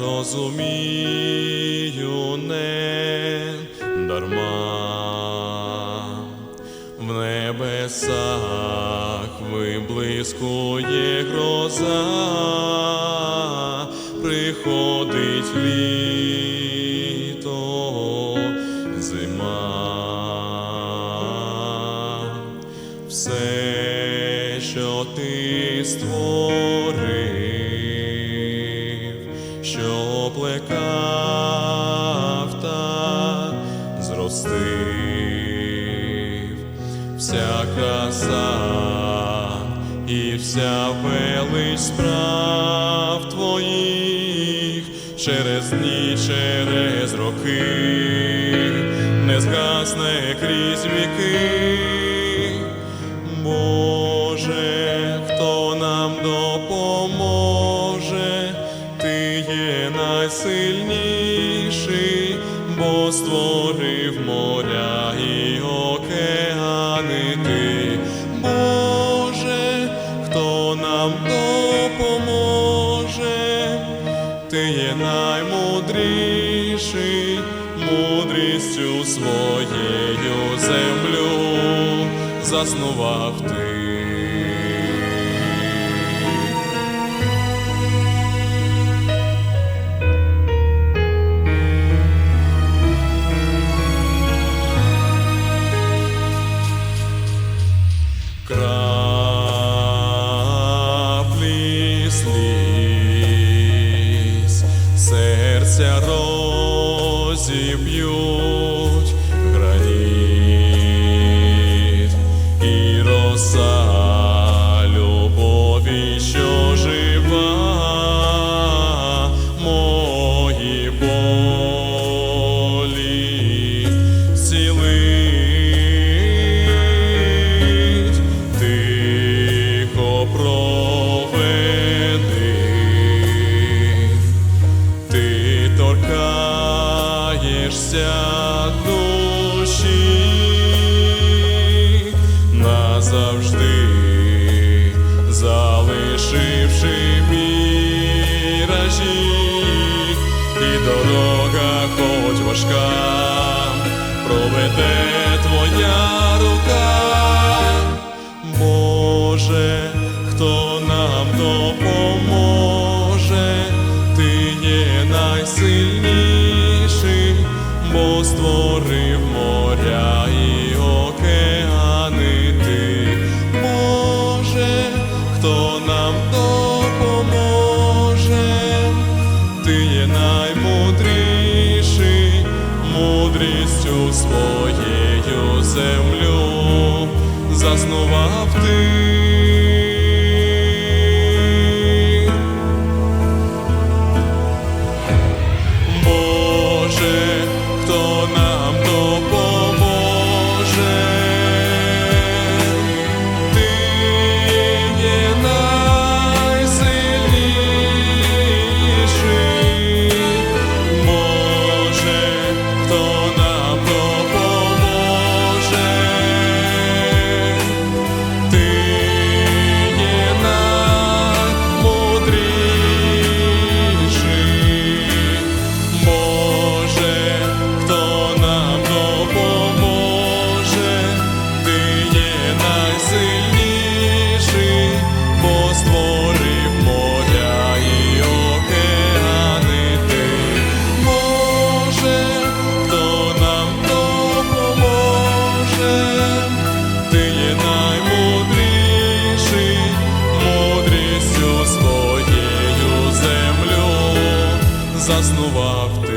розумію не дарма. В небесах виблискує гроза, приходить літо, зима, все, що ти створив, зростив, вся краса і вся велич справ твоїх через дні, через роки не згасне крізь віки. Створив моря і океани ти. Боже, хто нам допоможе, ти є наймудріший, мудрістю своєю землю заснував ти. Серця розіб'ють торкаєшся душі назавжди, залишивши міражі, і дорога, хоч важка, проведе твоя рука. Мудрістю своєю землю заснував ти. заснував.